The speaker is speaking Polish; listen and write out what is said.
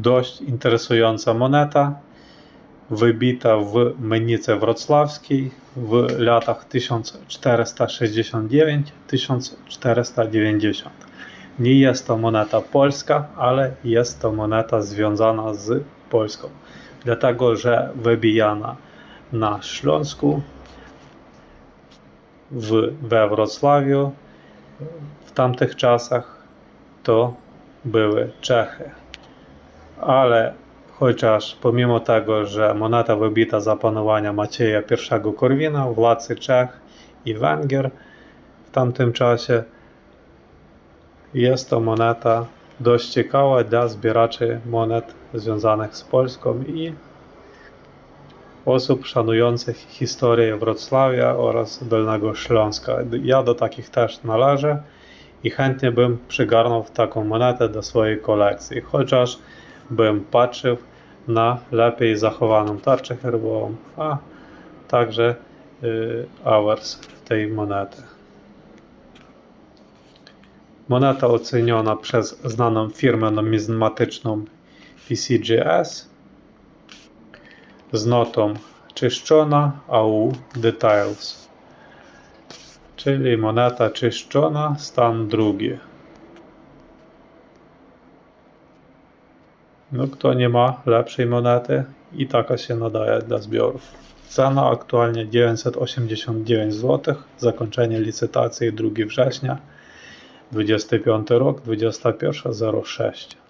dość interesująca moneta, wybita w Mennicy Wrocławskiej w latach 1469-1490. Nie jest to moneta polska, ale jest to moneta związana z Polską, dlatego że wybijana na Śląsku, w, we Wrocławiu w tamtych czasach to były Czechy. Ale chociaż pomimo tego, że moneta wybita za panowania Macieja I Korwina, władcy Czech i Węgier w tamtym czasie, jest to moneta dość ciekawa dla zbieraczy monet związanych z Polską i osób szanujących historię Wrocławia oraz Dolnego Śląska. Ja do takich też należę i chętnie bym przygarnął taką monetę do swojej kolekcji, chociaż bym patrzył na lepiej zachowaną tarczę herbową, a także y, awers tej monety. Moneta oceniona przez znaną firmę numizmatyczną PCGS z notą czyszczona AU Details, czyli moneta czyszczona, stan drugi. No, kto nie ma lepszej monety i taka się nadaje dla zbiorów. Cena aktualnie 989 zł, zakończenie licytacji 2 września, 25 rok, 21.06.